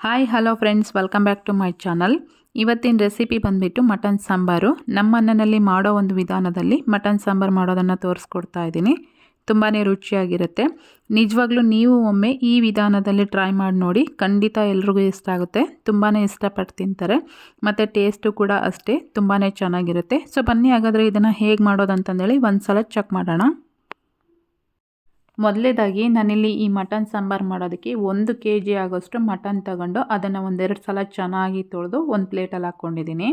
Hi hello friends welcome back to my channel ಇವತ್ತಿನ recipe ಬಂದುಬಿಟ್ಟು mutton sambar. ನಮ್ಮ ಮನೆಯಲ್ಲಿ ಮಾಡೋ ಒಂದು ವಿಧಾನದಲ್ಲಿ ಮಟನ್ ಸಾಂಬಾರು ಮಾಡೋದನ್ನು ತೋರಿಸ್ಕೊಡ್ತಾ ಇದ್ದೀನಿ. ತುಂಬಾ ರುಚಿಯಾಗಿರುತ್ತೆ. ನಿಜವಾಗ್ಲೂ ನೀವು ಒಮ್ಮೆ ಈ ವಿಧಾನದಲ್ಲಿ ಟ್ರೈ ಮಾಡಿ ನೋಡಿ, ಖಂಡಿತ ಎಲ್ರಿಗೂ ಇಷ್ಟ ಆಗುತ್ತೆ. ತುಂಬಾ ಇಷ್ಟಪಟ್ಟು ತಿಂತಾರೆ. ಮತ್ತು ಟೇಸ್ಟು ಕೂಡ ಅಷ್ಟೇ ತುಂಬಾ ಚೆನ್ನಾಗಿರುತ್ತೆ. ಸೊ ಬನ್ನಿ ಹಾಗಾದರೆ ಇದನ್ನು ಹೇಗೆ ಮಾಡೋದಂತಂದೇಳಿ ಒಂದು ಸಲ ಚೆಕ್ ಮಾಡೋಣ. ಮೊದಲೇದಾಗಿ ನಾನಿಲ್ಲಿ ಈ ಮಟನ್ ಸಾಂಬಾರು ಮಾಡೋದಕ್ಕೆ ಒಂದು ಕೆ ಜಿ ಆಗೋಷ್ಟು ಮಟನ್ ತಗೊಂಡು ಅದನ್ನು ಒಂದೆರಡು ಸಲ ಚೆನ್ನಾಗಿ ತೊಳೆದು ಒಂದು ಪ್ಲೇಟಲ್ಲಿ ಹಾಕ್ಕೊಂಡಿದ್ದೀನಿ.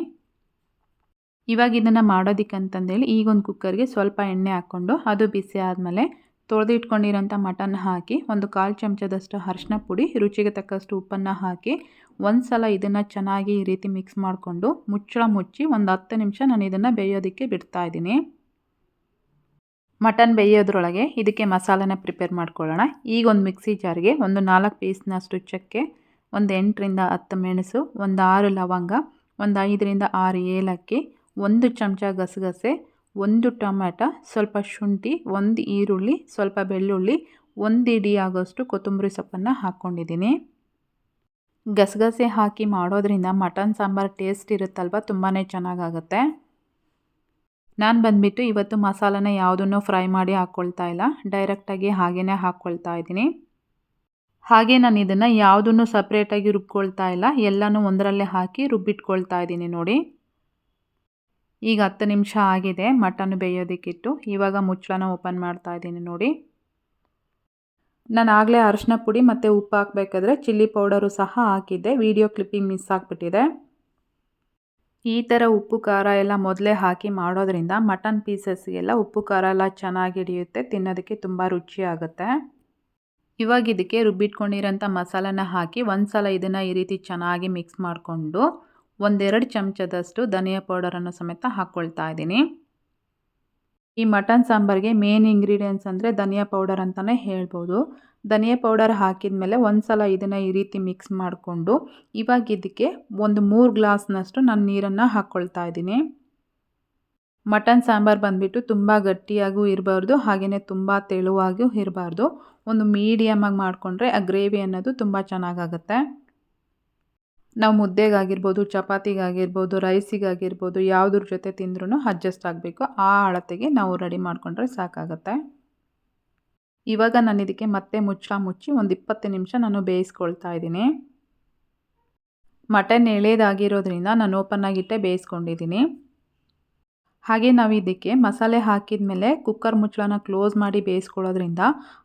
ಇವಾಗ ಇದನ್ನು ಮಾಡೋದಕ್ಕಂತಂದೇಳಿ ಈಗ ಒಂದು ಕುಕ್ಕರ್ಗೆ ಸ್ವಲ್ಪ ಎಣ್ಣೆ ಹಾಕ್ಕೊಂಡು ಅದು ಬಿಸಿ ಆದಮೇಲೆ ತೊಳೆದು ಇಟ್ಕೊಂಡಿರೋಂಥ ಮಟನ್ ಹಾಕಿ ಒಂದು ಕಾಲು ಚಮಚದಷ್ಟು ಅರಿಶಿನ ಪುಡಿ, ರುಚಿಗೆ ತಕ್ಕಷ್ಟು ಉಪ್ಪನ್ನು ಹಾಕಿ ಒಂದು ಸಲ ಇದನ್ನು ಚೆನ್ನಾಗಿ ಈ ರೀತಿ ಮಿಕ್ಸ್ ಮಾಡಿಕೊಂಡು ಮುಚ್ಚಳ ಮುಚ್ಚಿ ಒಂದು ಹತ್ತು ನಿಮಿಷ ನಾನು ಇದನ್ನು ಬೇಯೋದಕ್ಕೆ ಬಿಡ್ತಾಯಿದ್ದೀನಿ ಮಟನ್ ಬೇಯೋದ್ರೊಳಗೆ ಇದಕ್ಕೆ ಮಸಾಲೆನ ಪ್ರಿಪೇರ್ ಮಾಡ್ಕೊಳ್ಳೋಣ. ಈಗ ಒಂದು ಮಿಕ್ಸಿ ಜಾರ್ಗೆ ಒಂದು ನಾಲ್ಕು ಪೀಸ್ನಷ್ಟು ಚಕ್ಕೆ ಒಂದು ಎಂಟರಿಂದ ಹತ್ತು ಮೆಣಸು, ಒಂದು ಆರು ಲವಂಗ, ಒಂದು ಐದರಿಂದ ಆರು ಏಲಕ್ಕಿ, ಒಂದು ಚಮಚ ಗಸಗಸೆ, ಒಂದು ಟೊಮ್ಯಾಟೊ, ಸ್ವಲ್ಪ ಶುಂಠಿ, ಒಂದು ಈರುಳ್ಳಿ, ಸ್ವಲ್ಪ ಬೆಳ್ಳುಳ್ಳಿ, ಒಂದು ಇಡಿ ಆಗೋಷ್ಟು ಕೊತ್ತಂಬರಿ ಸೊಪ್ಪನ್ನು ಹಾಕ್ಕೊಂಡಿದ್ದೀನಿ. ಗಸಗಸೆ ಹಾಕಿ ಮಾಡೋದ್ರಿಂದ ಮಟನ್ ಸಾಂಬಾರು ಟೇಸ್ಟ್ ಇರುತ್ತಲ್ವ ತುಂಬಾ ಚೆನ್ನಾಗಾಗುತ್ತೆ. ನಾನು ಬಂದುಬಿಟ್ಟು ಇವತ್ತು ಮಸಾಲನ ಯಾವುದನ್ನು ಫ್ರೈ ಮಾಡಿ ಹಾಕ್ಕೊಳ್ತಾ ಇಲ್ಲ. ಡೈರೆಕ್ಟಾಗಿ ಹಾಗೇ ಹಾಕ್ಕೊಳ್ತಾ ಇದ್ದೀನಿ. ಹಾಗೆ ನಾನು ಇದನ್ನು ಯಾವುದನ್ನು ಸಪ್ರೇಟಾಗಿ ರುಬ್ಕೊಳ್ತಾ ಇಲ್ಲ. ಎಲ್ಲನೂ ಒಂದರಲ್ಲೇ ಹಾಕಿ ರುಬ್ಬಿಟ್ಕೊಳ್ತಾ ಇದ್ದೀನಿ ನೋಡಿ. ಈಗ ಹತ್ತು ನಿಮಿಷ ಆಗಿದೆ. ಮಟನ್ ಬೇಯೋದಕ್ಕಿಟ್ಟು. ಇವಾಗ ಮುಚ್ಚಳನ ಓಪನ್ ಮಾಡ್ತಾ ಇದ್ದೀನಿ ನೋಡಿ. ನಾನು ಆಗಲೇ ಅರಶಿನ ಪುಡಿ ಮತ್ತು ಉಪ್ಪು ಹಾಕಬೇಕಾದ್ರೆ ಚಿಲ್ಲಿ ಪೌಡರು ಸಹ ಹಾಕಿದ್ದೆ. ವಿಡಿಯೋ ಕ್ಲಿಪ್ಪಿಂಗ್ ಮಿಸ್ ಆಗಿಬಿಟ್ಟಿದೆ. ಈ ಥರ ಉಪ್ಪು, ಖಾರ ಎಲ್ಲ ಮೊದಲೇ ಹಾಕಿ ಮಾಡೋದ್ರಿಂದ ಮಟನ್ ಪೀಸಸ್ಗೆಲ್ಲ ಉಪ್ಪು, ಖಾರ ಎಲ್ಲ ಚೆನ್ನಾಗಿ ಹಿಡಿಯುತ್ತೆ, ತಿನ್ನೋದಕ್ಕೆ ತುಂಬ ರುಚಿಯಾಗುತ್ತೆ ಇವಾಗ ಇದಕ್ಕೆ ರುಬ್ಬಿಟ್ಕೊಂಡಿರೋಂಥ ಮಸಾಲನ ಹಾಕಿ ಒಂದು ಸಲ ಇದನ್ನು ಈ ರೀತಿ ಚೆನ್ನಾಗಿ ಮಿಕ್ಸ್ ಮಾಡಿಕೊಂಡು ಒಂದೆರಡು ಚಮಚದಷ್ಟು ಧನಿಯಾ ಪೌಡರನ್ನು ಸಮೇತ ಹಾಕ್ಕೊಳ್ತಾ ಇದ್ದೀನಿ. ಈ ಮಟನ್ ಸಾಂಬಾರಿಗೆ ಮೇನ್ ಇಂಗ್ರೀಡಿಯೆಂಟ್ಸ್ ಅಂದರೆ ಧನಿಯಾ ಪೌಡರ್ ಅಂತಲೇ ಹೇಳ್ಬೋದು. ಧನಿಯಾ ಪೌಡರ್ ಹಾಕಿದ ಮೇಲೆ ಒಂದು ಸಲ ಇದನ್ನು ಈ ರೀತಿ ಮಿಕ್ಸ್ ಮಾಡಿಕೊಂಡು ಇವಾಗ ಇದಕ್ಕೆ ಒಂದು ಮೂರು ಗ್ಲಾಸ್ನಷ್ಟು ನಾನು ನೀರನ್ನು ಹಾಕ್ಕೊಳ್ತಾ ಇದ್ದೀನಿ. ಮಟನ್ ಸಾಂಬಾರು ಬಂದುಬಿಟ್ಟು ತುಂಬ ಗಟ್ಟಿಯಾಗೂ ಇರಬಾರ್ದು ಹಾಗೆಯೇ ತುಂಬ ತೆಳುವಾಗಿಯೂ ಇರಬಾರ್ದು. ಒಂದು ಮೀಡಿಯಮಾಗಿ ಮಾಡಿಕೊಂಡ್ರೆ ಆ ಗ್ರೇವಿ ಅನ್ನೋದು ತುಂಬ ಚೆನ್ನಾಗಾಗುತ್ತೆ. ನಾವು ಮುದ್ದೆಗಾಗಿರ್ಬೋದು, ಚಪಾತಿಗಾಗಿರ್ಬೋದು, ರೈಸಿಗಾಗಿರ್ಬೋದು ಯಾವುದ್ರ ಜೊತೆ ತಿಂದ್ರೂ ಅಡ್ಜಸ್ಟ್ ಆಗಬೇಕು. ಆ ಅಳತೆಗೆ ನಾವು ರೆಡಿ ಮಾಡಿಕೊಂಡ್ರೆ ಸಾಕಾಗುತ್ತೆ. ಇವಾಗ ನಾನು ಇದಕ್ಕೆ ಮತ್ತೆ ಮುಚ್ಚ ಮುಚ್ಚಿ ಒಂದು ಇಪ್ಪತ್ತು ನಿಮಿಷ ನಾನು ಬೇಯಿಸ್ಕೊಳ್ತಾ ಇದ್ದೀನಿ. ಮಟನ್ ಎಳೆಯದಾಗಿರೋದ್ರಿಂದ ನಾನು ಓಪನ್ ಆಗಿಟ್ಟೆ ಬೇಯಿಸ್ಕೊಂಡಿದ್ದೀನಿ. ಹಾಗೆ ನಾವು ಇದಕ್ಕೆ ಮಸಾಲೆ ಹಾಕಿದ ಮೇಲೆ ಕುಕ್ಕರ್ ಮುಚ್ಚಳನ ಕ್ಲೋಸ್ ಮಾಡಿ ಬೇಯಿಸ್ಕೊಳ್ಳೋದ್ರಿಂದ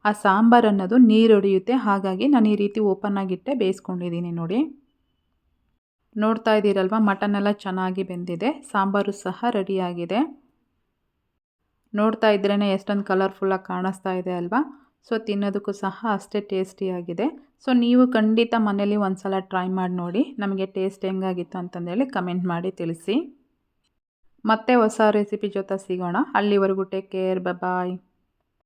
ಆ ಸಾಂಬಾರು ಅನ್ನೋದು ನೀರು ಹಾಗಾಗಿ ನಾನು ಈ ರೀತಿ ಓಪನ್ ಆಗಿಟ್ಟೆ ಬೇಯಿಸ್ಕೊಂಡಿದ್ದೀನಿ ನೋಡಿ. ನೋಡ್ತಾ ಇದ್ದೀರಲ್ವ? ಮಟನ್ ಎಲ್ಲ ಚೆನ್ನಾಗಿ ಬೆಂದಿದೆ. ಸಾಂಬಾರು ಸಹ ರೆಡಿಯಾಗಿದೆ. ನೋಡ್ತಾ ಇದ್ರೇ ಎಷ್ಟೊಂದು ಕಲರ್ಫುಲ್ಲಾಗಿ ಕಾಣಿಸ್ತಾ ಇದೆ ಅಲ್ವಾ? ಸೊ ತಿನ್ನೋದಕ್ಕೂ ಸಹ ಅಷ್ಟೇ ಟೇಸ್ಟಿಯಾಗಿದೆ ಸೊ ನೀವು ಖಂಡಿತ ಮನೇಲಿ ಒಂದು ಸಲ ಟ್ರೈ ಮಾಡಿ ನೋಡಿ. ನಮಗೆ ಟೇಸ್ಟ್ ಹೆಂಗಾಗಿತ್ತು ಅಂತಂದೇಳಿ ಕಮೆಂಟ್ ಮಾಡಿ ತಿಳಿಸಿ. ಮತ್ತೆ ಹೊಸ ರೆಸಿಪಿ ಜೊತೆ ಸಿಗೋಣ. ಅಲ್ಲಿವರೆಗೂ ಟೇಕ್ ಕೇರ್ ಬಾಯ್